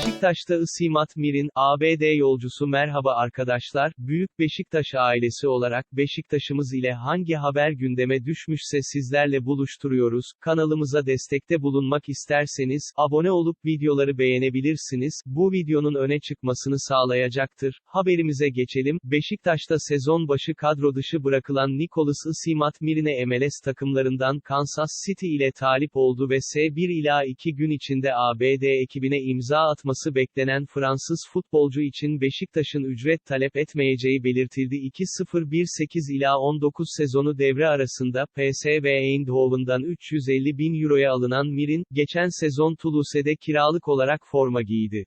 Beşiktaş'ta Isimat Mir'in, ABD yolcusu. Merhaba arkadaşlar, Büyük Beşiktaş ailesi olarak Beşiktaş'ımız ile hangi haber gündeme düşmüşse sizlerle buluşturuyoruz, kanalımıza destekte bulunmak isterseniz, abone olup videoları beğenebilirsiniz, bu videonun öne çıkmasını sağlayacaktır. Haberimize geçelim, Beşiktaş'ta sezon başı kadro dışı bırakılan Nicolas Isimat Mir'ine MLS takımlarından Kansas City ile talip oldu ve S1 ila 2 gün içinde ABD ekibine imza atması beklenen Fransız futbolcu için Beşiktaş'ın ücret talep etmeyeceği belirtildi. 2018 ila 19 sezonu devre arasında PSV Eindhoven'dan 350 bin euroya alınan Mir'in, geçen sezon Toulouse'de kiralık olarak forma giydi.